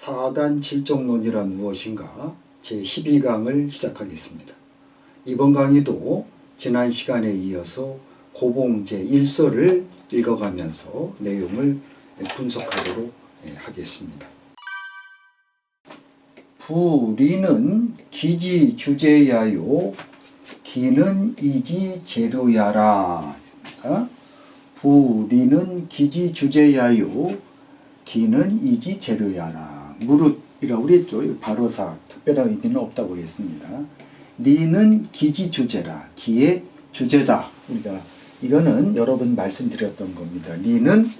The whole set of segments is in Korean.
4단 칠정론이란 무엇인가 제12강을 시작하겠습니다. 이번 강의도 지난 시간에 이어서 고봉 제1서를 읽어가면서 내용을 분석하도록 하겠습니다. 부리는 기지 주제야요 기는 이지 재료야라 어? 부리는 기지 주제야요 기는 이지 재료야라 무릇이라고 그랬죠. 바로사 특별한 의미는 없다고 그랬습니다. 니는 기지 주제라 기의 주제다. 우리가 이거는 여러 번 말씀드렸던 겁니다. 니는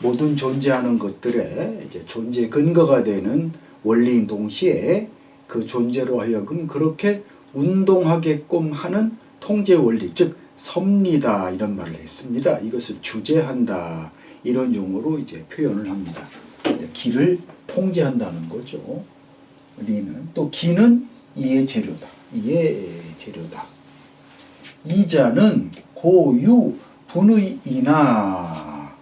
모든 존재하는 것들의 이제 존재 근거가 되는 원리인 동시에 그 존재로 하여금 그렇게 운동하게끔 하는 통제 원리, 즉 섭니다. 이런 말을 했습니다. 이것을 주재한다. 이런 용어로 이제 표현을 합니다. 기를 통제한다는 거죠. 리는 또 기는 이의 재료다. 이의 재료다. 이자는 고유 분의 이나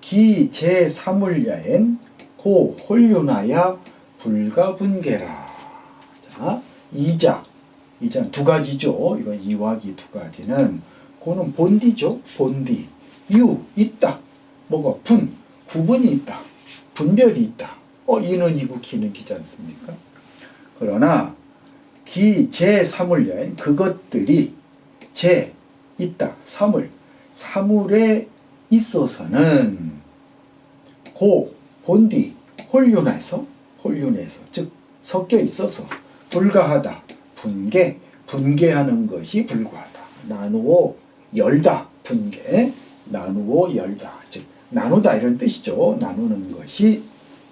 기제 사물야엔 고 홀륜하야 불가분계라. 자, 이자. 이자 두 가지죠. 이거 이와기 두 가지는 고는 본디죠. 본디. 유 있다. 뭐가 분 구분이 있다. 분별이 있다. 어 이는 이고 기는 기지 않습니까? 그러나 기 제 사물야엔 그것들이 제 있다. 사물 사물에 있어서는 고 본디 홀륜해서 홀륜해서 즉 섞여 있어서 불가하다 분계 분계하는 것이 불가하다 나누어 열다 분계 나누어 열다 즉 나누다 이런 뜻이죠 나누는 것이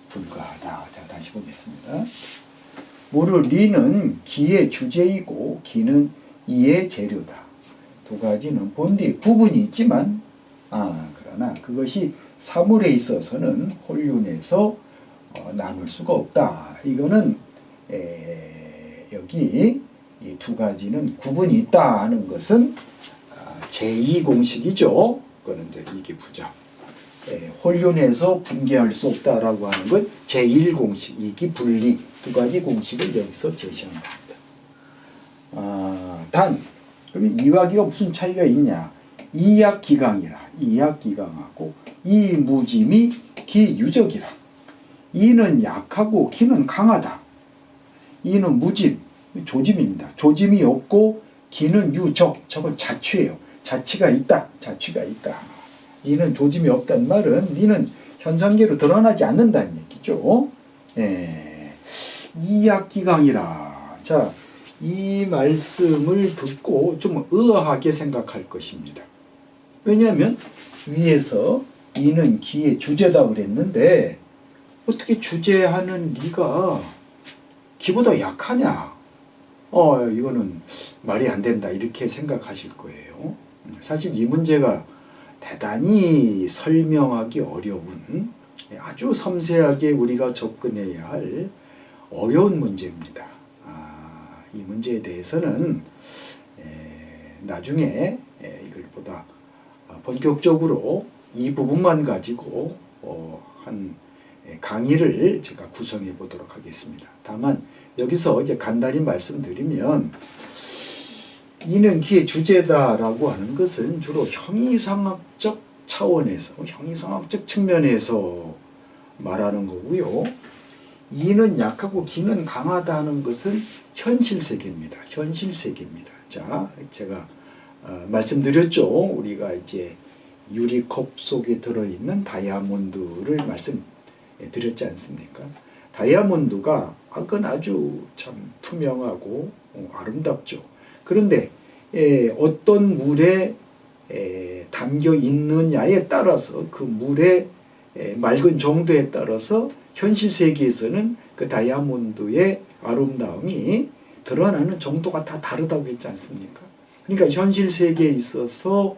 불가하다 자 다시 보겠습니다 무르 리는 기의 주제이고 기는 이의 재료다 두 가지는 본디 구분이 있지만 아 그러나 그것이 사물에 있어서는 홀륜해서 어, 나눌 수가 없다. 이거는 에, 여기 이 두 가지는 구분이 있다 하는 것은 아, 제2 공식이죠. 그거는 이제 이게 부자. 에, 홀륜해서 분개할 수 없다라고 하는 건 제1 공식, 이기 분리 두 가지 공식을 여기서 제시한 겁니다. 아, 단 그러면 이와기가 무슨 차이가 있냐? 이약 기강이라 이약 기강하고 이 무짐이 기유적이라 이는 약하고 기는 강하다. 이는 무짐, 조짐입니다. 조짐이 없고 기는 유적, 저건 자취예요. 자취가 있다. 자취가 있다. 이는 조짐이 없단 말은 니는 현상계로 드러나지 않는다는 얘기죠. 예. 이약기강이라. 자, 이 말씀을 듣고 좀 의아하게 생각할 것입니다. 왜냐하면 위에서 이는 기의 주제다 그랬는데 어떻게 주제하는 네가 기보다 약하냐? 어, 이거는 말이 안 된다. 이렇게 생각하실 거예요. 사실 이 문제가 대단히 설명하기 어려운 아주 섬세하게 우리가 접근해야 할 어려운 문제입니다. 아, 이 문제에 대해서는 에, 나중에 에, 이걸 보다 본격적으로 이 부분만 가지고 어, 한 강의를 제가 구성해 보도록 하겠습니다. 다만 여기서 이제 간단히 말씀드리면 이는 기의 주제다라고 하는 것은 주로 형이상학적 차원에서 형이상학적 측면에서 말하는 거고요. 이는 약하고 기는 강하다는 것은 현실 세계입니다. 현실 세계입니다. 자, 제가 어, 말씀드렸죠. 우리가 이제 유리컵 속에 들어있는 다이아몬드를 말씀드렸지 않습니까? 다이아몬드가 아건 아주 참 투명하고 어, 아름답죠. 그런데 에, 어떤 물에 에, 담겨 있느냐에 따라서 그 물의 에, 맑은 정도에 따라서 현실 세계에서는 그 다이아몬드의 아름다움이 드러나는 정도가 다 다르다고 했지 않습니까? 그러니까 현실 세계에 있어서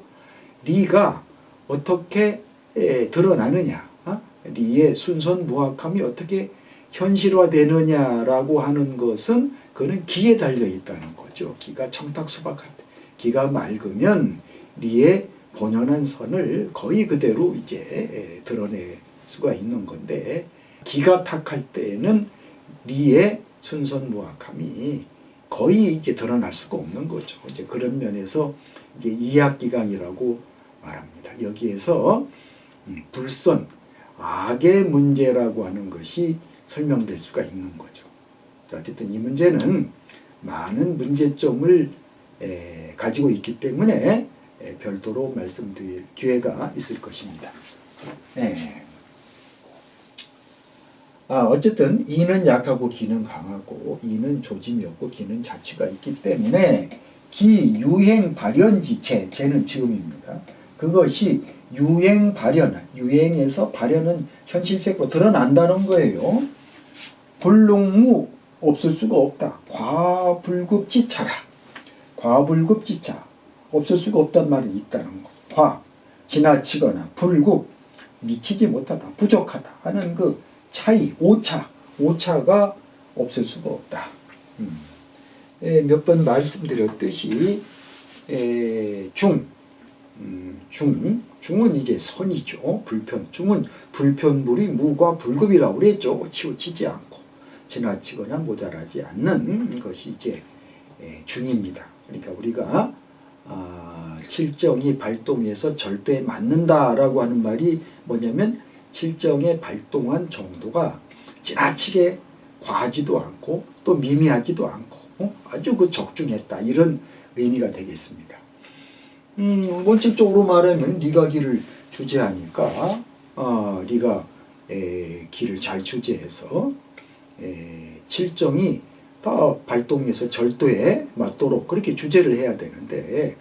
리가 어떻게 에, 드러나느냐, 어? 리의 순선 무악함이 어떻게 현실화되느냐라고 하는 것은 그는 기에 달려 있다는 거죠. 기가 청탁수박할 때, 기가 맑으면 리의 본연한 선을 거의 그대로 이제 드러낼 수가 있는 건데 기가 탁할 때에는 리의 순선무악함이 거의 이제 드러날 수가 없는 거죠. 이제 그런 면에서 이제 이학기강이라고 말합니다. 여기에서 음, 불선 악의 문제라고 하는 것이 설명될 수가 있는 거죠. 자, 어쨌든 이 문제는 많은 문제점을 에, 가지고 있기 때문에 에, 별도로 말씀드릴 기회가 있을 것입니다. 네. 아, 어쨌든 이는 약하고 기는 강하고 이는 조짐이 없고 기는 자취가 있기 때문에 기 유행 발현지체 제는 지음입니다. 그것이 유행 발현 유행에서 발현은 현실세고 드러난다는 거예요. 불능무 없을 수가 없다. 과불급지차라. 과불급지차. 없을 수가 없단 말이 있다는 거. 과. 지나치거나 불급. 미치지 못하다. 부족하다. 하는 그 차이 오차. 오차가 없을 수가 없다. 음. 몇번 말씀드렸듯이 에, 중. 음, 중. 중은 이제 선이죠. 불편. 중은 불편물이 무과 불급이라고 그랬죠. 치우치지 않고 지나치거나 모자라지 않는 것이 이제 에, 중입니다. 그러니까 우리가 아, 칠정이 발동해서 절대에 맞는다라고 하는 말이 뭐냐면 칠정의 발동한 정도가 지나치게 과하지도 않고 또 미미하지도 않고 어? 아주 그 적중했다 이런 의미가 되겠습니다. 음, 원칙적으로 말하면 네가 길을 주재하니까 어, 네가 에, 길을 잘 주재해서 에, 칠정이 다 발동해서 절도에 맞도록 그렇게 주재를 해야 되는데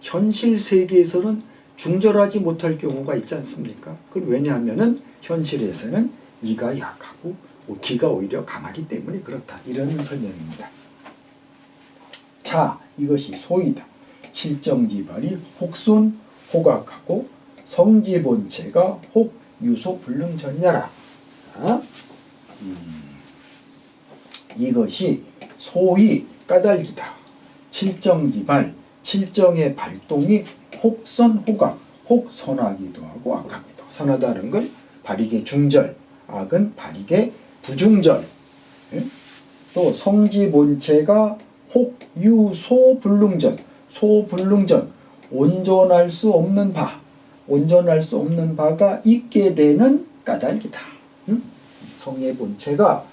현실 세계에서는 중절하지 못할 경우가 있지 않습니까? 그 왜냐하면은 현실에서는 이가 약하고 기가 오히려 강하기 때문에 그렇다 이런 설명입니다. 자 이것이 소이다. 칠정지발이 혹손 호각하고 성지본체가 혹 유소 불능전야라. 자, 음, 이것이 소위 까닭이다. 칠정지발 칠정의 발동이 혹선 호각 혹 선하기도 하고 악하기도 선하다는 건 발익의 중절 악은 발익의 부중절 예? 또 성지 본체가 혹 유소 불능전 소불능전 온전할 수 없는 바 온전할 수 없는 바가 있게 되는 까닭이다. 응? 성의 본체가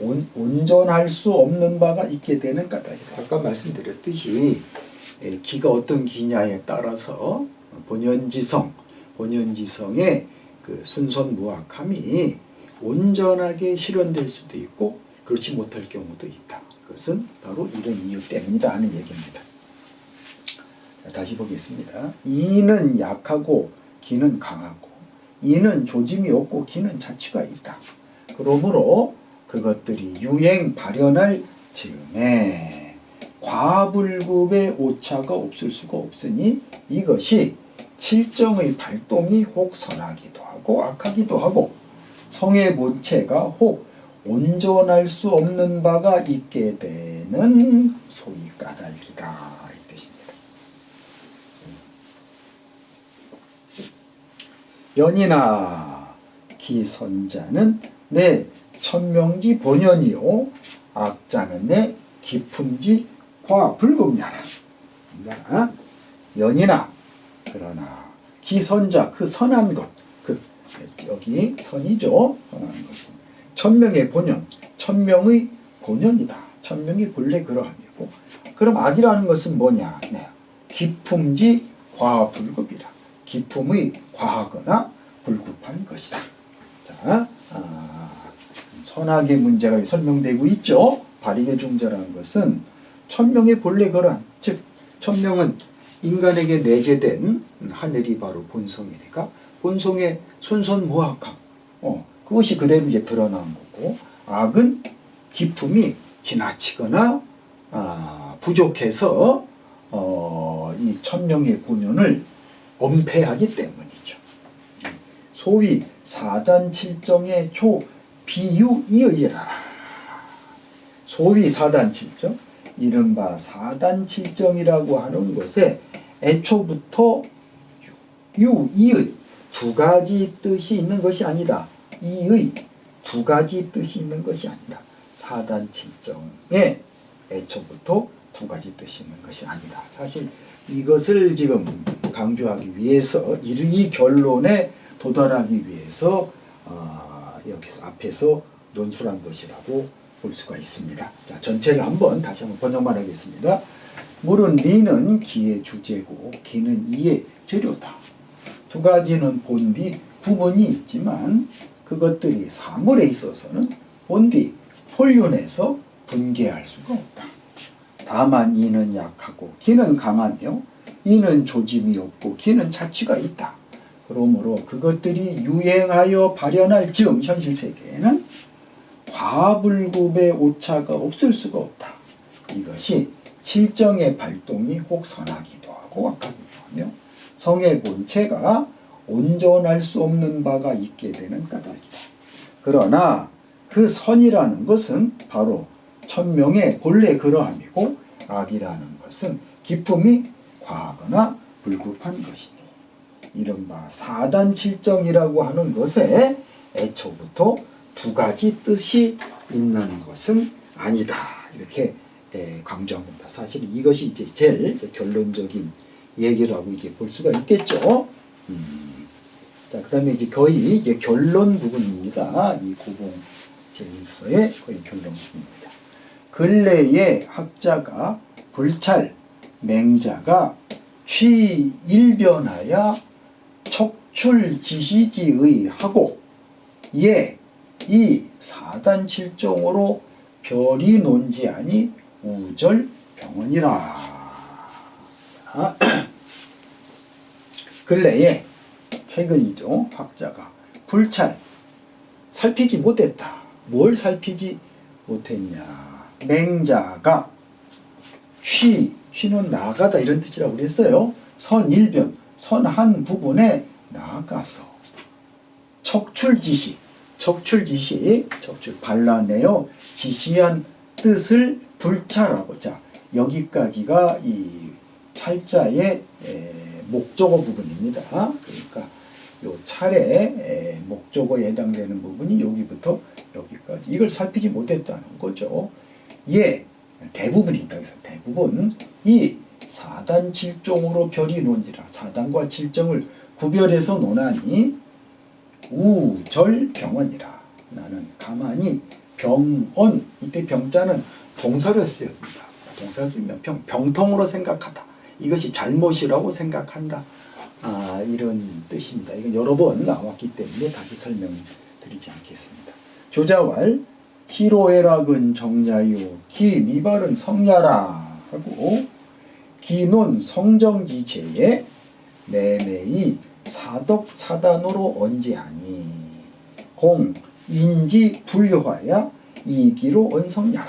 온, 온전할 수 없는 바가 있게 되는 까닭이다. 아까 말씀드렸듯이 에, 기가 어떤 기냐에 따라서 본연지성, 본연지성의 그 순선무악함이 온전하게 실현될 수도 있고 그렇지 못할 경우도 있다. 그것은 바로 이런 이유 때문이다 하는 얘기입니다. 다시 보겠습니다. 이는 약하고 기는 강하고 이는 조짐이 없고 기는 자취가 있다. 그러므로 그것들이 유행 발현할 즈음에 과불급의 오차가 없을 수가 없으니 이것이 칠정의 발동이 혹 선하기도 하고 악하기도 하고 성의 본체가 혹 온전할 수 없는 바가 있게 되는 소위 까닭이다. 연이나 기선자는 내 천명지 본연이요. 악자는 내 기품지 과불급냐라. 연이나 그러나 기선자 그 선한 것그 여기 선이죠. 선한 것은. 천명의 본연 천명의 본연이다. 천명이 본래 그러함이고. 그럼 악이라는 것은 뭐냐? 네. 기품지 과불급이라. 기품의 과하거나 불급한 것이다. 자, 아, 선악의 문제가 설명되고 있죠. 발익의 중자라는 것은 천명의 본래 거란 즉 천명은 인간에게 내재된 하늘이 바로 본성이니까 본성의 손손무악함 어, 그것이 그대로 이제 드러난 거고 악은 기품이 지나치거나 아, 부족해서 어, 이 천명의 본연을 엄폐하기 때문이죠. 소위 사단칠정의 초 비유이의라. 소위 사단칠정, 이른바 사단칠정이라고 하는 것에 애초부터 유, 이의 두 가지 뜻이 있는 것이 아니다. 이의 두두 가지 뜻이 있는 것이 아니다. 사단 칠정의 애초부터 두 가지 뜻이 있는 것이 아니다. 사실 이것을 지금 강조하기 위해서 이 결론에 도달하기 위해서 어, 여기서 앞에서 논술한 것이라고 볼 수가 있습니다. 자, 전체를 한번 다시 한번 번역만 하겠습니다. 물은 니는 기의 주제고 기는 이의 재료다. 두 가지는 본디 구분이 있지만 그것들이 사물에 있어서는 본디 폴륜에서 분개할 수가 없다. 다만 이는 약하고 기는 강하며 이는 조짐이 없고 기는 자취가 있다. 그러므로 그것들이 유행하여 발현할 즈음 현실 세계에는 과불급의 오차가 없을 수가 없다. 이것이 칠정의 발동이 혹 선하기도 하고 악하기도 하며 성의 본체가 온전할 수 없는 바가 있게 되는 까닭이다. 그러나 그 선이라는 것은 바로 천명의 본래 그러함이고 악이라는 것은 기품이 과하거나 불급한 것이니 이른바 사단칠정이라고 하는 것에 애초부터 두 가지 뜻이 있는 것은 아니다 이렇게 예, 강조한 겁니다. 사실 이것이 이제 제일 결론적인 얘기라고 이제 볼 수가 있겠죠. 음. 자, 그 다음에 이제 거의 이제 결론 부분입니다. 이 고봉 제일서의 거의 결론 부분입니다. 근래에 학자가 불찰 맹자가 취일변하여 척출 지시지의 하고 예, 이 사단칠종으로 별이 논지하니 우절 병원이라. 아, 근래에 최근이죠. 학자가 불찰 살피지 못했다. 뭘 살피지 못했냐. 맹자가 취, 취는 나아가다 이런 뜻이라고 그랬어요. 선일변, 선한 부분에 나아가서 척출지시, 척출지시, 척출 발라내어 지시한 뜻을 불찰하고 자 여기까지가 이 찰자의 에, 목적어 부분입니다. 그러니까 요 에, 목적어에 해당되는 부분이 여기부터 여기까지 이걸 살피지 못했다는 거죠. 예, 대부분이 있다 해서 대부분 이 사단 칠종으로 별이 논지라 사단과 칠정을 구별해서 논하니 우절 병원이라 나는 가만히 병언 이때 병자는 동사로 쓰였습니다. 동사로 쓰면 병 병통으로 생각하다 이것이 잘못이라고 생각한다 아 이런 뜻입니다. 이건 여러 번 나왔기 때문에 다시 설명드리지 않겠습니다. 조자왈 히로에락은 정야요 기 미발은 성야라 하고 기논 성정지체에 매매이 사덕 사단으로 언제하니 공 인지 불효하야 이기로 언성야라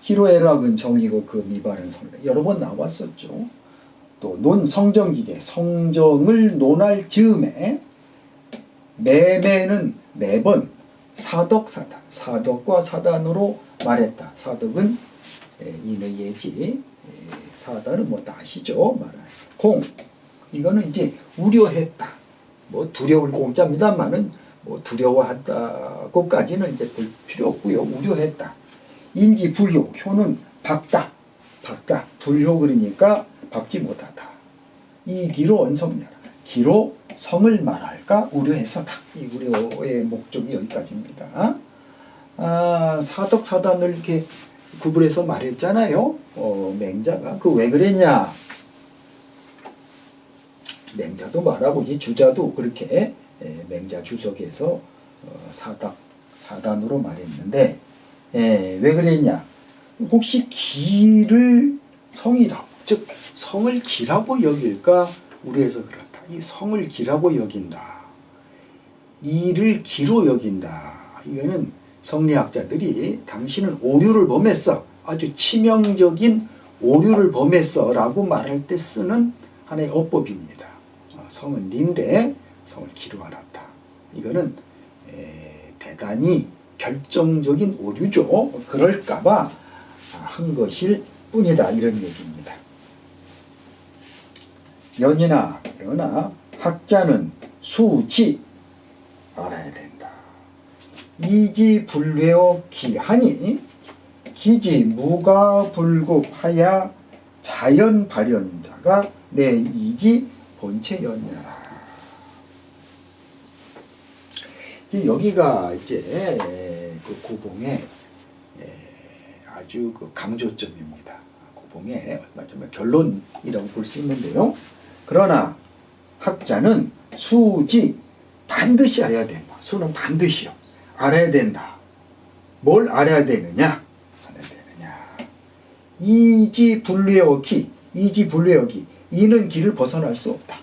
히로에락은 정이고 그 미발은 성야 여러 번 나왔었죠. 또 논 성정지제 성정을 논할 즈음에 매매는 매번 사덕 사단 사덕과 사단으로 말했다. 사덕은 에, 인의 예지 에, 사단은 뭐 다시죠 공 이거는 이제 우려했다. 뭐 두려울 공짜입니다만은 뭐 두려워한다고까지는 이제 볼 필요 없고요. 우려했다. 인지 불효 효는 박다 박다 불효 그러니까 박지 못하다. 이 기로 원성녀라. 기로 성을 말할까 우려해서다. 이 우려의 목적이 여기까지입니다. 아, 사덕 사단을 이렇게 구분해서 말했잖아요. 어, 맹자가 그 왜 그랬냐? 맹자도 말하고 이 주자도 그렇게 에, 맹자 주석에서 어, 사닥 사단으로 말했는데 에, 왜 그랬냐? 혹시 기를 성이라고 즉 성을 기라고 여길까 우리에서 그렇다. 이 성을 기라고 여긴다. 이를 기로 여긴다. 이거는 성리학자들이 당신은 오류를 범했어. 아주 치명적인 오류를 범했어 라고 말할 때 쓰는 하나의 어법입니다. 어, 성은 닌데 성을 기로 알았다. 이거는 에, 대단히 결정적인 오류죠. 그럴까봐 한 것일 뿐이다. 이런 얘기입니다. 연이나 연하 학자는 수지 알아야 된다. 이지 불회어 기하니 기지 무가 불급하야 자연 발현자가 내 이지 본체였냐라. 이 여기가 이제 그 고봉의 에, 아주 그 강조점입니다. 고봉의 결론이라고 볼 수 있는데요. 그러나 학자는 수지 반드시 알아야 된다. 수는 반드시요. 알아야 된다. 뭘 알아야 되느냐? 알아야 되느냐? 이지 분류어기, 이지 분류어기. 이는 길을 벗어날 수 없다.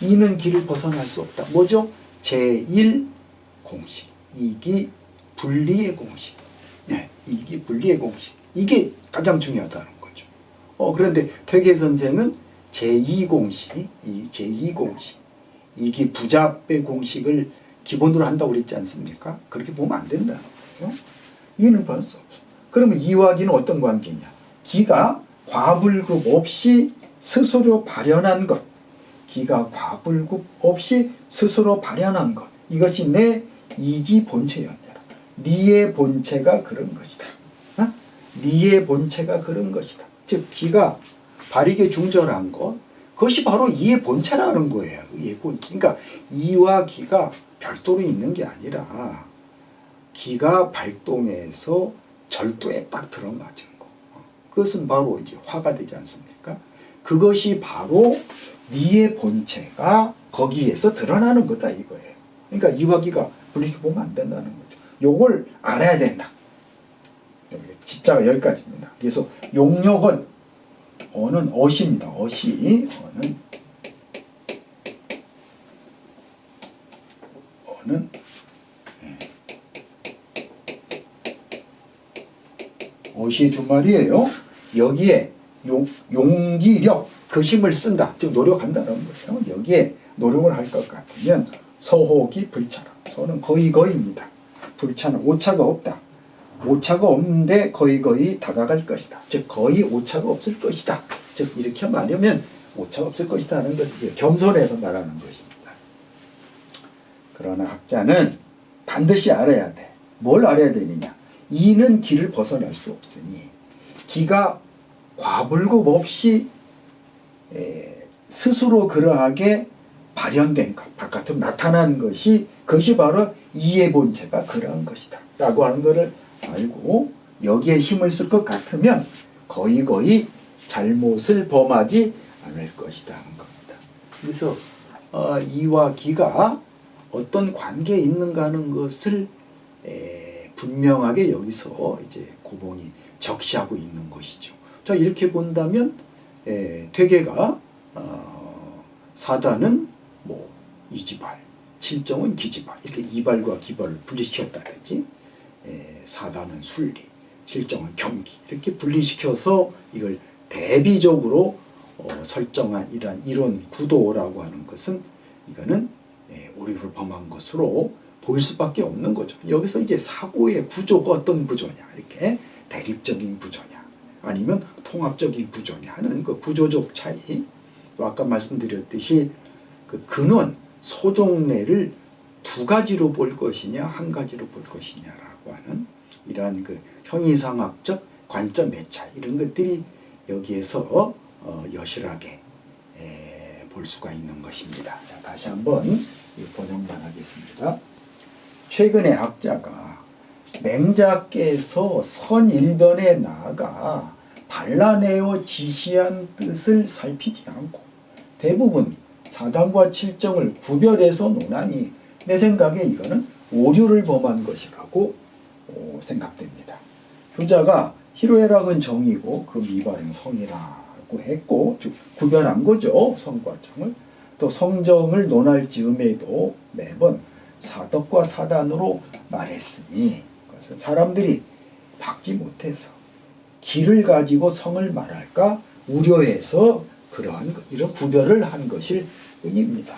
이는 길을 벗어날 수 없다. 뭐죠? 제1 공식. 이기 분리의 공식. 네, 이기 분리의 공식. 이게 가장 중요하다는 거죠. 어, 그런데 퇴계 선생은 제2 공식, 이 제2 공식. 이게 부잡의 공식을 기본으로 한다고 그랬지 않습니까? 그렇게 보면 안 된다는 거예요. 이는 벌수 없어. 그러면 이와 기는 어떤 관계냐? 기가 과불급 없이 스스로 발현한 것. 기가 과불급 없이 스스로 발현한 것. 이것이 내 이지 본체였느라. 니의 본체가 그런 것이다. 어? 니의 본체가 그런 것이다. 즉 기가 발익에 중절한 것. 그것이 바로 이의 본체라는 거예요. 이의 본체. 그러니까 이와 기가 별도로 있는 게 아니라 기가 발동해서 절도에 딱 들어맞은 거. 그것은 바로 이제 화가 되지 않습니까? 그것이 바로 니의 본체가 거기에서 드러나는 거다 이거예요. 그러니까 이와 기가 분리해 보면 안 된다는 거죠. 요걸 알아야 된다. 여기 진짜가 여기까지입니다. 그래서 용력은 어는 어시입니다. 어시 어는 예. 어시의 준말이에요. 여기에 용, 용기력 그 힘을 쓴다. 즉 노력한다는 거예요. 여기에 노력을 할 것 같으면 서호기 불차라. 서는 거의 거의입니다. 불차는 오차가 없다. 오차가 없는데 거의 거의 다가갈 것이다. 즉 거의 오차가 없을 것이다. 즉 이렇게 말하면 오차가 없을 것이다 하는 것이 겸손해서 말하는 것입니다. 그러나 학자는 반드시 알아야 돼. 뭘 알아야 되느냐? 이는 길을 벗어날 수 없으니 기가 과불급 없이 에, 스스로 그러하게 발현된 것, 바깥으로 나타난 것이 그것이 바로 이의 본체가 그러한 것이다. 라고 하는 것을 알고 여기에 힘을 쓸 것 같으면 거의 거의 잘못을 범하지 않을 것이다 하는 겁니다. 그래서 어, 이와 기가 어떤 관계에 있는가 하는 것을 에, 분명하게 여기서 이제 고봉이 적시하고 있는 것이죠. 자 이렇게 본다면 에, 퇴계가 어, 사단은 뭐 이지발, 칠정은 기지발 이렇게 이발과 기발을 분리시켰다든지 에, 사단은 순리, 칠정은 경기 이렇게 분리시켜서 이걸 대비적으로 어, 설정한 이러한 이론 구도라고 하는 것은 이거는 에, 오류를 범한 것으로 보일 수밖에 없는 거죠. 여기서 이제 사고의 구조가 어떤 구조냐? 이렇게 대립적인 구조냐? 아니면 통합적인 구조냐? 하는 그 구조적 차이. 또 아까 말씀드렸듯이 그 근원 소종례를 두 가지로 볼 것이냐 한 가지로 볼 것이냐라고 하는 이러한 그 형이상학적 관점의 차이. 이런 것들이 여기에서 어, 여실하게 에, 볼 수가 있는 것입니다. 자, 다시 한번 이 번역만 하겠습니다. 최근에 학자가 맹자께서 선일변에 나아가 발라내어 지시한 뜻을 살피지 않고 대부분 사단과 칠정을 구별해서 논하니 내 생각에 이거는 오류를 범한 것이라고 어, 생각됩니다. 효자가 희로애락은 정이고 그 미발은 성이라고 했고 즉 구별한 거죠 성과 정을 또 성정을 논할 즈음에도 매번 사덕과 사단으로 말했으니 그것은 사람들이 박지 못해서 길을 가지고 성을 말할까 우려해서 그러한 것, 이런 구별을 한 것일 뿐입니다.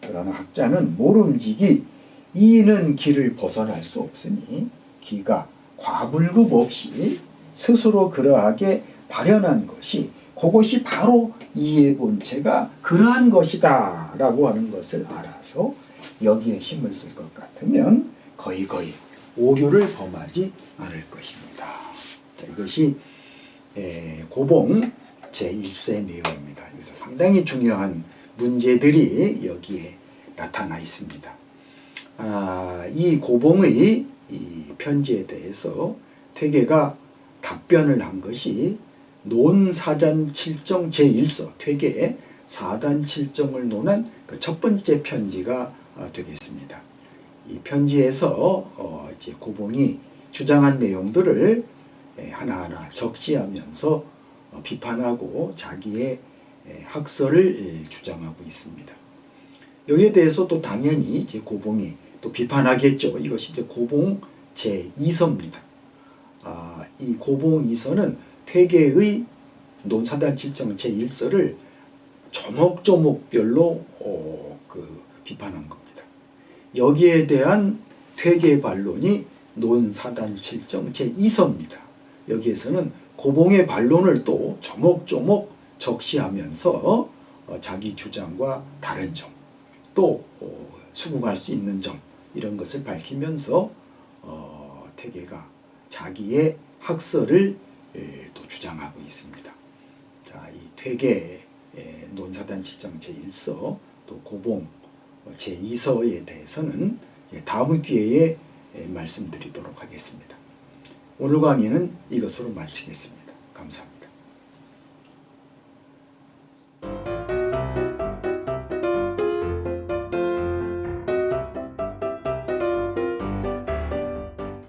그러나 학자는 모름지기 이는 길을 벗어날 수 없으니 기가 과불급 없이 스스로 그러하게 발현한 것이 그것이 바로 이의 본체가 그러한 것이다 라고 하는 것을 알아서 여기에 힘을 쓸 것 같으면 거의 거의 오류를 범하지 않을 것입니다. 자, 이것이 에, 고봉 제1세 내용입니다. 그래서 상당히 중요한 문제들이 여기에 나타나 있습니다. 아, 이 고봉의 이 편지에 대해서 퇴계가 답변을 한 것이 논사전 칠정 제1서 퇴계의 사단 칠정을 논한 그 첫 번째 편지가 아, 되겠습니다. 이 편지에서 어, 이제 고봉이 주장한 내용들을 에, 하나하나 적시하면서 어, 비판하고 자기의 에, 학설을 에, 주장하고 있습니다. 여기에 대해서 또 당연히 이제 고봉이 또 비판하겠죠. 이것이 이제 고봉 제 2서입니다. 아, 이 고봉 2서는 퇴계의 논사단 칠정 제 1서를 조목조목별로 어, 그 비판한 겁니다. 여기에 대한 퇴계 반론이 논사단 칠정 제 2서입니다. 여기에서는 고봉의 반론을 또 조목조목 적시하면서 어, 자기 주장과 다른 점, 또 어, 수긍할 수 있는 점 이런 것을 밝히면서 어, 태계가 자기의 학설을 에, 또 주장하고 있습니다. 자, 이 퇴계 논사단칠장 제1서 또 고봉 어, 제2서에 대해서는 다음 기회에 말씀드리도록 하겠습니다. 오늘 강의는 이것으로 마치겠습니다. 감사합니다.